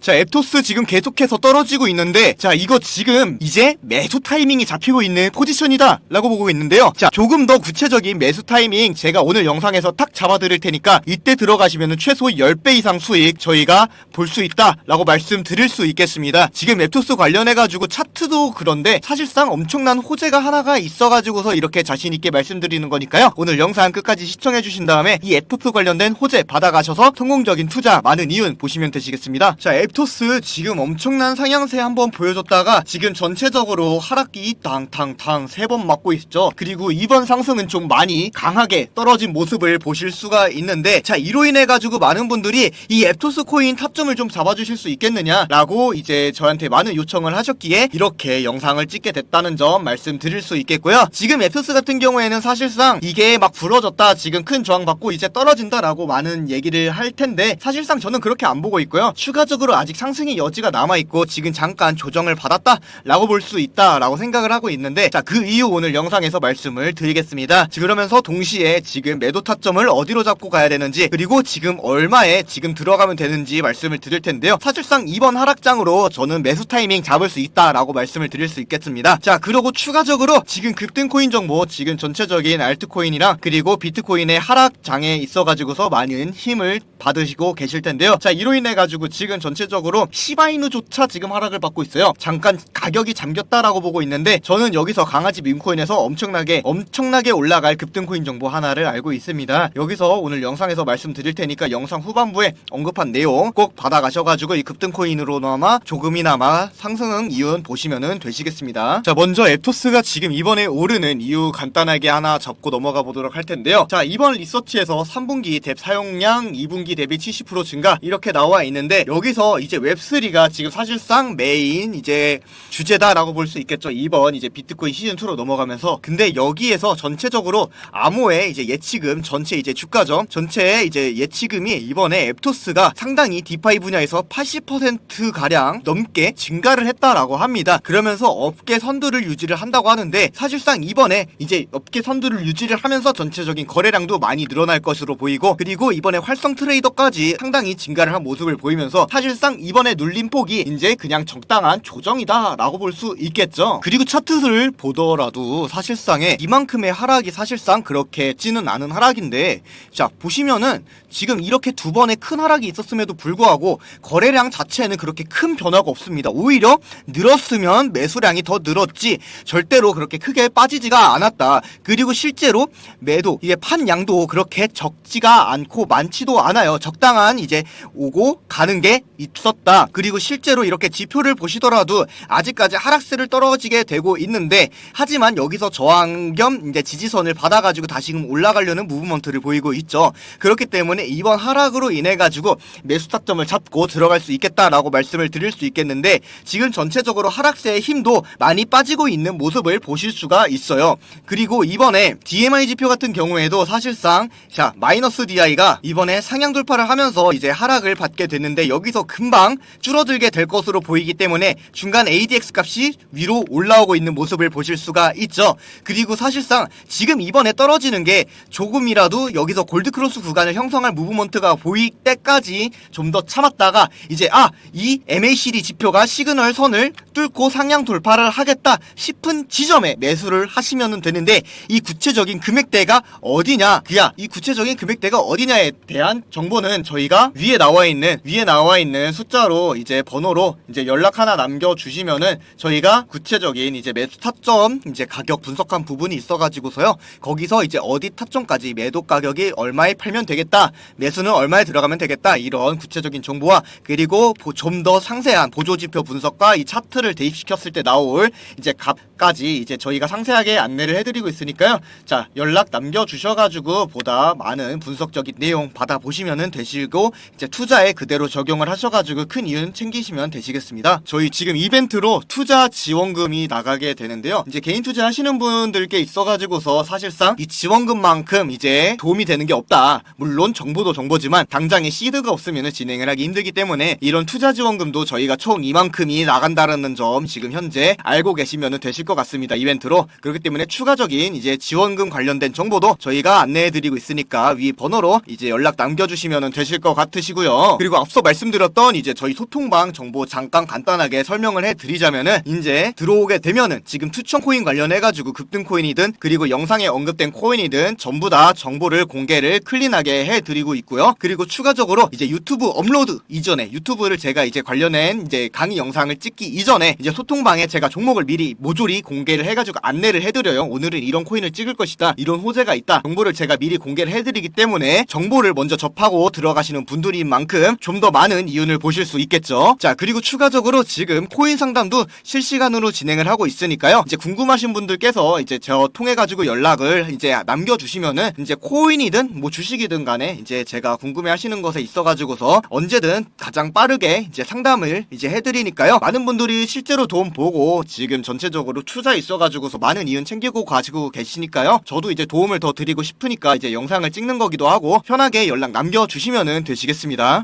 자, 앱토스 지금 계속해서 떨어지고 있는데, 자, 이거 지금 이제 매수 타이밍이 잡히고 있는 포지션이다. 라고 보고 있는데요. 자, 조금 더 구체적인 매수 타이밍 제가 오늘 영상에서 탁 잡아드릴 테니까 이때 들어가시면 최소 10배 이상 수익 저희가 볼 수 있다. 라고 말씀드릴 수 있겠습니다. 지금 앱토스 관련해가지고 차트도 그런데 사실상 엄청난 호재가 하나가 있어가지고서 이렇게 자신있게 말씀드리는 거니까요. 오늘 영상 끝까지 시청해주신 다음에 이 앱토스 관련된 호재 받아가셔서 성공적인 투자 많은 이윤 보시면 되시겠습니다. 자, 앱토스 지금 엄청난 상향세 한번 보여줬다가 지금 전체적으로 하락기 탕탕탕 세번 맞고 있죠. 그리고 이번 상승은 좀 많이 강하게 떨어진 모습을 보실 수가 있는데 자 이로 인해 가지고 많은 분들이 이 앱토스 코인 타점을 좀 잡아주실 수 있겠느냐라고 이제 저한테 많은 요청을 하셨기에 이렇게 영상을 찍게 됐다는 점 말씀드릴 수 있겠고요. 지금 앱토스 같은 경우에는 사실상 이게 막 부러졌다 지금 큰 저항 받고 이제 떨어진다라고 많은 얘기를 할 텐데 사실상 저는 그렇게 안 보고 있고요. 추가적으로 아직 상승의 여지가 남아 있고 지금 잠깐 조정을 받았다라고 볼 수 있다라고 생각을 하고 있는데 자 그 이유 오늘 영상에서 말씀을 드리겠습니다. 자, 그러면서 동시에 지금 매도 타점을 어디로 잡고 가야 되는지 그리고 지금 얼마에 지금 들어가면 되는지 말씀을 드릴 텐데요. 사실상 이번 하락장으로 저는 매수 타이밍 잡을 수 있다라고 말씀을 드릴 수 있겠습니다. 자 그리고 추가적으로 지금 급등 코인 정보 지금 전체적인 알트코인이랑 그리고 비트코인의 하락장에 있어가지고서 많은 힘을 받으시고 계실 텐데요. 자 이로 인해 가지고 지금 전체 적으로 시바이누조차 지금 하락을 받고 있어요. 잠깐 가격이 잠겼다라고 보고 있는데 저는 여기서 강아지 밈코인에서 엄청나게 엄청나게 올라갈 급등 코인 정보 하나를 알고 있습니다. 여기서 오늘 영상에서 말씀드릴 테니까 영상 후반부에 언급한 내용 꼭 받아가셔가지고 이 급등 코인으로나마 조금이나마 상승 이윤 보시면은 되시겠습니다. 자 먼저 앱토스가 지금 이번에 오르는 이유 간단하게 하나 잡고 넘어가 보도록 할 텐데요. 자 이번 리서치에서 3분기 뎁 사용량 2분기 대비 70% 증가 이렇게 나와 있는데 여기서 이제 웹3가 지금 사실상 메인 이제 주제다라고 볼 수 있겠죠. 이번 이제 비트코인 시즌 2로 넘어가면서 근데 여기에서 전체적으로 암호의 이제 예치금 전체 이제 주가죠. 전체 이제 예치금이 이번에 앱토스가 상당히 디파이 분야에서 80% 가량 넘게 증가를 했다라고 합니다. 그러면서 업계 선두를 유지를 한다고 하는데 사실상 이번에 이제 업계 선두를 유지를 하면서 전체적인 거래량도 많이 늘어날 것으로 보이고 그리고 이번에 활성 트레이더까지 상당히 증가를 한 모습을 보이면서 사실상 이번에 눌림 폭이 이제 그냥 적당한 조정이다 라고 볼 수 있겠죠. 그리고 차트를 보더라도 사실상에 이만큼의 하락이 사실상 그렇게 찌는 않은 하락인데 자 보시면은 지금 이렇게 두 번의 큰 하락이 있었음에도 불구하고 거래량 자체는 그렇게 큰 변화가 없습니다. 오히려 늘었으면 매수량이 더 늘었지 절대로 그렇게 크게 빠지지가 않았다. 그리고 실제로 매도 이게 판 양도 그렇게 적지가 않고 많지도 않아요. 적당한 이제 오고 가는 게 있었다. 그리고 실제로 이렇게 지표를 보시더라도 아직까지 하락세를 떨어지게 되고 있는데 하지만 여기서 저항 겸 이제 지지선을 받아가지고 다시금 올라가려는 무브먼트를 보이고 있죠. 그렇기 때문에 이번 하락으로 인해 가지고 매수 타점을 잡고 들어갈 수 있겠다라고 말씀을 드릴 수 있겠는데 지금 전체적으로 하락세의 힘도 많이 빠지고 있는 모습을 보실 수가 있어요. 그리고 이번에 DMI 지표 같은 경우에도 사실상 자 마이너스 DI가 이번에 상향 돌파를 하면서 이제 하락을 받게 됐는데 여기서 금방 줄어들게 될 것으로 보이기 때문에 중간 ADX 값이 위로 올라오고 있는 모습을 보실 수가 있죠. 그리고 사실상 지금 이번에 떨어지는 게 조금이라도 여기서 골드크로스 구간을 형성할 무브먼트가 보일 때까지 좀 더 참았다가 이제 아 이 MACD 지표가 시그널 선을 뚫고 상향 돌파를 하겠다 싶은 지점에 매수를 하시면 되는데 이 구체적인 금액대가 어디냐 그야 이 구체적인 금액대가 어디냐에 대한 정보는 저희가 위에 나와 있는 위에 나와 있는 숫자로 이제 번호로 이제 연락 하나 남겨 주시면은 저희가 구체적인 이제 매수 타점 이제 가격 분석한 부분이 있어가지고서요. 거기서 이제 어디 타점까지 매도 가격이 얼마에 팔면 되겠다 매수는 얼마에 들어가면 되겠다 이런 구체적인 정보와 그리고 좀 더 상세한 보조지표 분석과 이 차트를 대입시켰을 때 나올 이제 값까지 이제 저희가 상세하게 안내를 해드리고 있으니까요. 자 연락 남겨주셔가지고 보다 많은 분석적인 내용 받아보시면 되시고 이제 투자에 그대로 적용을 하셔가 지고 큰 이윤 챙기시면 되시겠습니다. 저희 지금 이벤트로 투자 지원금이 나가게 되는데요. 이제 개인 투자 하시는 분들께 있어가지고서 사실상 이 지원금만큼 이제 도움이 되는 게 없다. 물론 정보도 정보지만 당장에 시드가 없으면 진행을 하기 힘들기 때문에 이런 투자 지원금도 저희가 총 이만큼이 나간다라는 점 지금 현재 알고 계시면 되실 것 같습니다. 이벤트로. 그렇기 때문에 추가적인 이제 지원금 관련된 정보도 저희가 안내해드리고 있으니까 위 번호로 이제 연락 남겨주시면 되실 것 같으시고요. 그리고 앞서 말씀드렸던 우선 이제 저희 소통방 정보 잠깐 간단하게 설명을 해드리자면은 이제 들어오게 되면은 지금 투천 코인 관련해가지고 급등 코인이든 그리고 영상에 언급된 코인이든 전부 다 정보를 공개를 클린하게 해드리고 있고요. 그리고 추가적으로 이제 유튜브 업로드 이전에 유튜브를 제가 이제 관련된 이제 강의 영상을 찍기 이전에 이제 소통방에 제가 종목을 미리 모조리 공개를 해가지고 안내를 해드려요. 오늘은 이런 코인을 찍을 것이다. 이런 호재가 있다. 정보를 제가 미리 공개를 해드리기 때문에 정보를 먼저 접하고 들어가시는 분들인 만큼 좀 더 많은 이윤을 보실 수 있겠죠. 자, 그리고 추가적으로 지금 코인 상담도 실시간으로 진행을 하고 있으니까요. 이제 궁금하신 분들께서 이제 저 통해 가지고 연락을 이제 남겨 주시면은 이제 코인이든 뭐 주식이든 간에 이제 제가 궁금해 하시는 것에 있어 가지고서 언제든 가장 빠르게 이제 상담을 이제 해 드리니까요. 많은 분들이 실제로 돈 보고 지금 전체적으로 투자 있어 가지고서 많은 이윤 챙기고 가지고 계시니까요. 저도 이제 도움을 더 드리고 싶으니까 이제 영상을 찍는 거기도 하고 편하게 연락 남겨 주시면은 되시겠습니다.